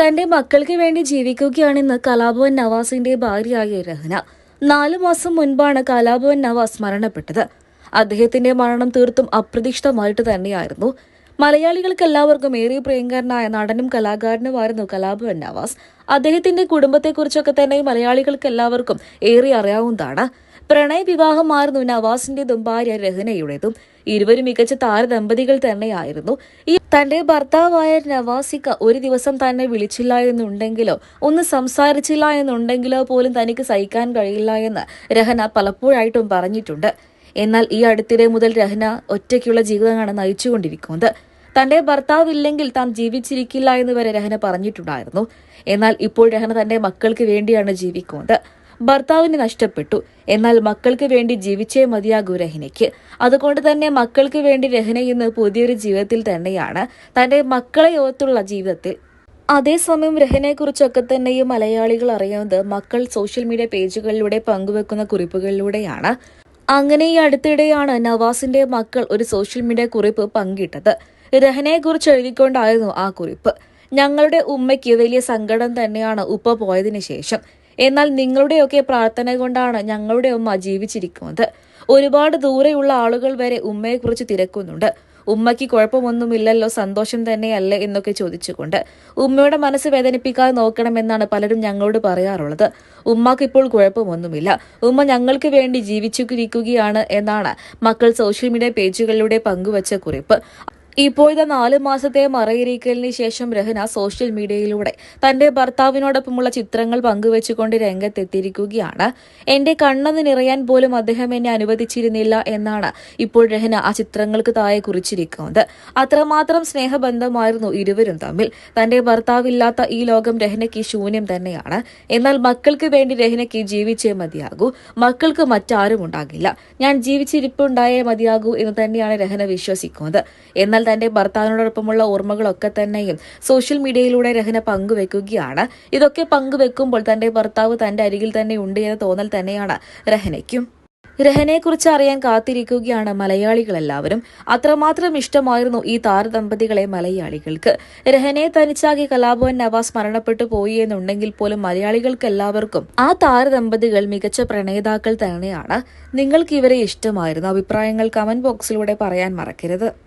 തന്റെ മക്കൾക്ക് വേണ്ടി ജീവിക്കുകയാണെന്ന് കലാഭവൻ നവാസിന്റെ ഭാര്യയായ രഹന. നാലു മാസം മുൻപാണ് കലാഭവൻ നവാസ് മരണപ്പെട്ടത്. അദ്ദേഹത്തിന്റെ മരണം തീർത്തും അപ്രതീക്ഷിതമായിട്ട് തന്നെയായിരുന്നു. മലയാളികൾക്ക് എല്ലാവർക്കും ഏറെ പ്രിയങ്കരനായ നടനും കലാകാരനുമായിരുന്നു കലാഭവൻ നവാസ്. അദ്ദേഹത്തിന്റെ കുടുംബത്തെക്കുറിച്ചൊക്കെ തന്നെ മലയാളികൾക്ക് എല്ലാവർക്കും ഏറെ അറിയാവുന്നതാണ്. പ്രണയ വിവാഹമായിരുന്നു നവാസിന്റേതും ഭാര്യ രഹനയുടേതും ഇരുവരും മികച്ച താരദമ്പതികൾ തന്നെയായിരുന്നു. ഈ തന്റെ ഭർത്താവായ നവാസിക്ക ഒരു ദിവസം തന്നെ വിളിച്ചില്ല എന്നുണ്ടെങ്കിലോ ഒന്ന് സംസാരിച്ചില്ല എന്നുണ്ടെങ്കിലോ പോലും തനിക്ക് സഹിക്കാൻ കഴിയില്ല എന്ന് രഹന പലപ്പോഴായിട്ടും പറഞ്ഞിട്ടുണ്ട്. എന്നാൽ ഈ അടുത്തിടെ മുതൽ രഹന ഒറ്റയ്ക്കുള്ള ജീവിതമാണ് നയിച്ചുകൊണ്ടിരിക്കുന്നത്. തന്റെ ഭർത്താവില്ലെങ്കിൽ താൻ ജീവിച്ചിരിക്കില്ല എന്ന് വരെ രഹന പറഞ്ഞിട്ടുണ്ടായിരുന്നു. എന്നാൽ ഇപ്പോൾ രഹന തന്റെ മക്കൾക്ക് വേണ്ടിയാണ് ജീവിക്കുന്നത്. ഭർത്താവിന് നഷ്ടപ്പെട്ടു. എന്നാൽ മക്കൾക്ക് വേണ്ടി ജീവിച്ചേ മതിയാകൂ രഹനയ്ക്ക്. അതുകൊണ്ട് തന്നെ മക്കൾക്ക് വേണ്ടി രഹന ഇന്ന് പുതിയൊരു ജീവിതത്തിൽ തന്നെയാണ്. തന്റെ മക്കളെ ഓർത്തുള്ള ജീവിതത്തിൽ. അതേസമയം രഹനെക്കുറിച്ചൊക്കെ തന്നെയും മലയാളികൾ അറിയുന്നത് മക്കൾ സോഷ്യൽ മീഡിയ പേജുകളിലൂടെ പങ്കുവെക്കുന്ന കുറിപ്പുകളിലൂടെയാണ്. അങ്ങനെ ഈ അടുത്തിടെയാണ് നവാസിന്റെ മക്കൾ ഒരു സോഷ്യൽ മീഡിയ കുറിപ്പ് പങ്കിട്ടത്. രഹനയെക്കുറിച്ച് എഴുതിക്കൊണ്ടായിരുന്നു ആ കുറിപ്പ്. ഞങ്ങളുടെ ഉമ്മയ്ക്ക് വലിയ സങ്കടം തന്നെയാണ് ഉപ്പ പോയതിനു ശേഷം. എന്നാൽ നിങ്ങളുടെയൊക്കെ പ്രാർത്ഥന കൊണ്ടാണ് ഞങ്ങളുടെ ഉമ്മ ജീവിച്ചിരിക്കുന്നത്. ഒരുപാട് ദൂരെയുള്ള ആളുകൾ വരെ ഉമ്മയെക്കുറിച്ച് തിരക്കുന്നുണ്ട്. ഉമ്മയ്ക്ക് കുഴപ്പമൊന്നുമില്ലല്ലോ സന്തോഷം തന്നെയല്ലേ എന്നൊക്കെ ചോദിച്ചുകൊണ്ട്. ഉമ്മയുടെ മനസ്സ് വേദനിപ്പിക്കാതെ നോക്കണമെന്നാണ് പലരും ഞങ്ങളോട് പറയാറുള്ളത്. ഉമ്മക്ക് ഇപ്പോൾ കുഴപ്പമൊന്നുമില്ല. ഉമ്മ ഞങ്ങൾക്ക് വേണ്ടി ജീവിച്ചിരിക്കുകയാണ് എന്നാണ് മക്കൾ സോഷ്യൽ മീഡിയ പേജുകളിലൂടെ പങ്കുവച്ച കുറിപ്പ്. ഇപ്പോഴത്തെ നാല് മാസത്തെ മറയിരിക്കലിന് ശേഷം രഹന സോഷ്യൽ മീഡിയയിലൂടെ തന്റെ ഭർത്താവിനോടൊപ്പമുള്ള ചിത്രങ്ങൾ പങ്കുവെച്ചുകൊണ്ട് രംഗത്തെത്തിയിരിക്കുകയാണ്. എന്റെ കണ്ണെന്ന് നിറയാൻ പോലും അദ്ദേഹം എന്നെ അനുവദിച്ചിരുന്നില്ല എന്നാണ് ഇപ്പോൾ രഹന ആ ചിത്രങ്ങൾക്ക് താഴെ കുറിച്ചിരിക്കുന്നത്. അത്രമാത്രം സ്നേഹബന്ധമായിരുന്നു ഇരുവരും തമ്മിൽ. തന്റെ ഭർത്താവില്ലാത്ത ഈ ലോകം രഹനയ്ക്ക് ശൂന്യം തന്നെയാണ്. എന്നാൽ മക്കൾക്ക് വേണ്ടി രഹനയ്ക്ക് ജീവിച്ചേ മതിയാകൂ. മക്കൾക്ക് മറ്റാരും ഉണ്ടാകില്ല. ഞാൻ ജീവിച്ചിരിപ്പുണ്ടായേ മതിയാകൂ എന്ന് തന്നെയാണ് രഹന വിശ്വസിക്കുന്നത്. എന്നാൽ തന്റെ ഭർത്താവിനോടൊപ്പമുള്ള ഓർമ്മകളൊക്കെ തന്നെയും സോഷ്യൽ മീഡിയയിലൂടെ രഹന പങ്കുവെക്കുകയാണ്. ഇതൊക്കെ പങ്കുവെക്കുമ്പോൾ തന്റെ ഭർത്താവ് തന്റെ അരികിൽ തന്നെ ഉണ്ട് എന്ന തോന്നൽ തന്നെയാണ് രഹനയ്ക്കും. രഹനെക്കുറിച്ച് അറിയാൻ കാത്തിരിക്കുകയാണ് മലയാളികളെല്ലാവരും അത്രമാത്രം ഇഷ്ടമായിരുന്നു ഈ താരദമ്പതികളെ മലയാളികൾക്ക്. രഹനെ തനിച്ചാകെ കലാഭവൻ നവാസ് മരണപ്പെട്ടു പോയി എന്നുണ്ടെങ്കിൽ പോലും മലയാളികൾക്ക് എല്ലാവർക്കും ആ താരദമ്പതികൾ മികച്ച പ്രണേതാക്കൾ തന്നെയാണ്. നിങ്ങൾക്ക് ഇവരെ ഇഷ്ടമായിരുന്നു അഭിപ്രായങ്ങൾ കമന്റ് ബോക്സിലൂടെ പറയാൻ മറക്കരുത്.